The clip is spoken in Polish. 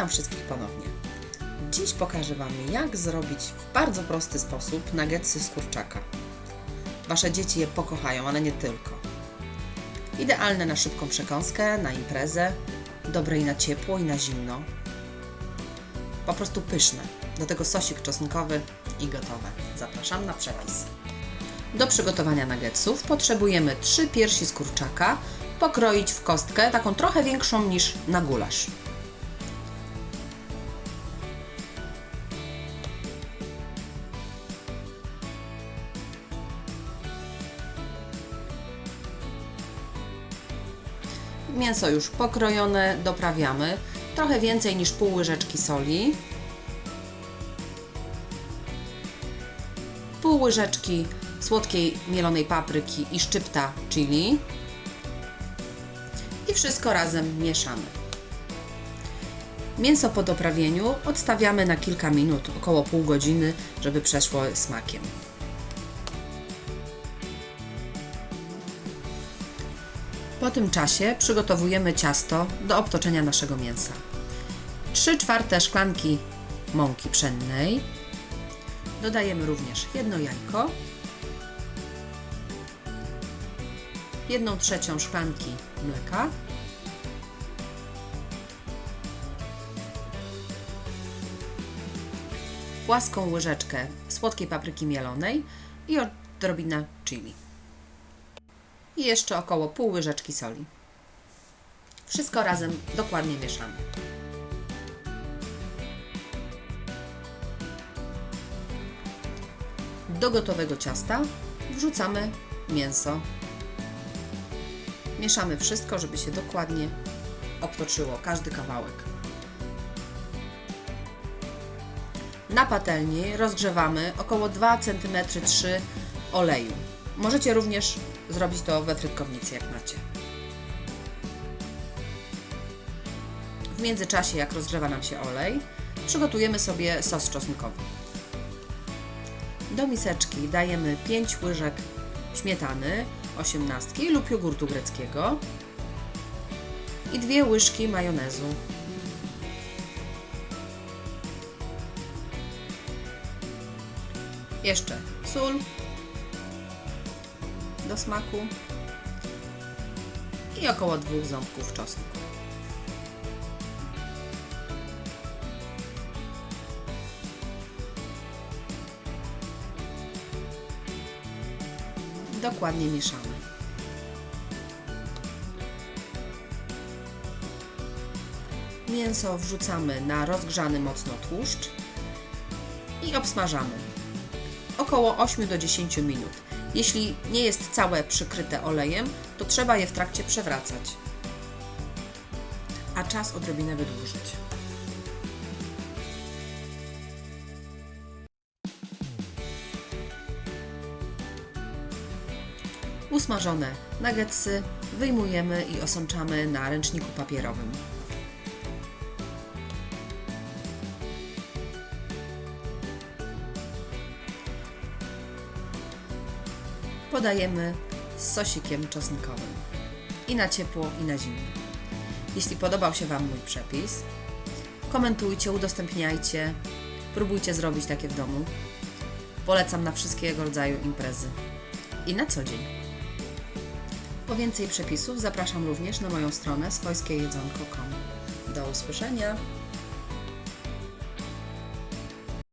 Witam wszystkich ponownie. Dziś pokażę Wam, jak zrobić w bardzo prosty sposób nuggetsy z kurczaka. Wasze dzieci je pokochają, ale nie tylko. Idealne na szybką przekąskę, na imprezę, dobre i na ciepło, i na zimno. Po prostu pyszne. Do tego sosik czosnkowy i gotowe. Zapraszam na przepis. Do przygotowania nuggetsów potrzebujemy 3 piersi z kurczaka, pokroić w kostkę, taką trochę większą niż na gulasz. Mięso już pokrojone, doprawiamy. Trochę więcej niż pół łyżeczki soli. Pół łyżeczki słodkiej mielonej papryki i szczypta chili. I wszystko razem mieszamy. Mięso po doprawieniu odstawiamy na kilka minut, około pół godziny, żeby przeszło smakiem. Po tym czasie przygotowujemy ciasto do obtoczenia naszego mięsa. 3 czwarte szklanki mąki pszennej. Dodajemy również jedno jajko. 1 trzecią szklanki mleka. Płaską łyżeczkę słodkiej papryki mielonej i odrobinę chili i jeszcze około pół łyżeczki soli. Wszystko razem dokładnie mieszamy. Do gotowego ciasta wrzucamy mięso. Mieszamy wszystko, żeby się dokładnie obtoczyło każdy kawałek. Na patelni rozgrzewamy około 2 cm 3 oleju. Możecie również zrobić to we frytkownicy, jak macie. W międzyczasie, jak rozgrzewa nam się olej, przygotujemy sobie sos czosnkowy. Do miseczki dajemy 5 łyżek śmietany, 18 lub jogurtu greckiego i 2 łyżki majonezu. Jeszcze sól, do smaku i około dwóch ząbków czosnku. Dokładnie mieszamy. Mięso wrzucamy na rozgrzany mocno tłuszcz i obsmażamy około 8 do 10 minut. Jeśli nie jest całe przykryte olejem, to trzeba je w trakcie przewracać, a czas odrobinę wydłużyć. Usmażone nuggetsy wyjmujemy i osączamy na ręczniku papierowym. Podajemy z sosikiem czosnkowym. I na ciepło, i na zimno. Jeśli podobał się Wam mój przepis, komentujcie, udostępniajcie, próbujcie zrobić takie w domu. Polecam na wszystkiego rodzaju imprezy i na co dzień. Po więcej przepisów zapraszam również na moją stronę swojskiejedzonko.com. Do usłyszenia!